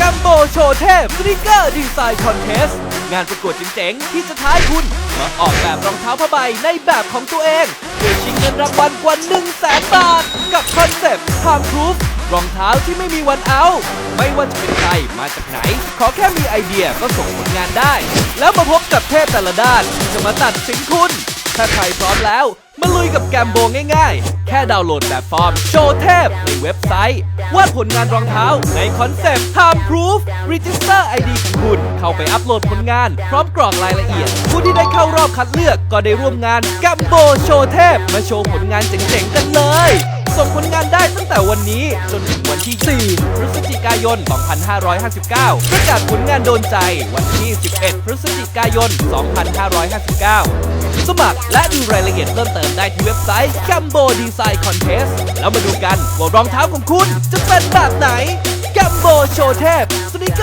กัมโบโชว์เทพสติกเกอร์ดีไซน์คอนเทสงานประกวดเจ๋งๆที่จะท้ายคุณ มาออกแบบรองเท้าผ้าใบในแบบของตัวเองเพื่อชิงเงินรางวัลกว่า1 0 0 0 0แสนบาท กับคอนเซปต์ Time Proof รองเท้าที่ไม่มีวันเอา ไม่ว่าจะเป็นใครมาจากไหน ขอแค่มีไอเดียก็ส่งผลงานได้ แล้วมาพบกับเทพแต่ละด้านที่จะมาตัดสินคุณ ถ้าใครพร้อมแล้ว มาลุยกับแกมโบง่ายๆ แค่ดาวน์โหลดแบบฟอร์ม โชว์เทพในเว็บไซต์ วาดผลงานรองเท้าในคอนเซปต์ Time Proof Register ID ของคุณ เข้าไปอัปโหลดผลงาน พร้อมกรอกรายละเอียด ผู้ที่ได้เข้ารอบคัดเลือกก็ได้ร่วมงานแกมโบโชว์เทพ มาโชว์ผลงานเจ๋งๆกันเลย ส่งผลงานได้ตั้งแต่วันนี้ จนถึงวันที่ 4 พฤศจิกายน 2559 ประกาศผลงานโดนใจวันที่ 11 พฤศจิกายน 2559 สมัครและดูรายละเอียดเพิ่มเติมได้ที่เว็บไซต์ Gambo Design Contest แล้วมาดูกันว่ารองเท้าของคุณจะเป็นแบบไหน Gambo โชว์เทพสนิเ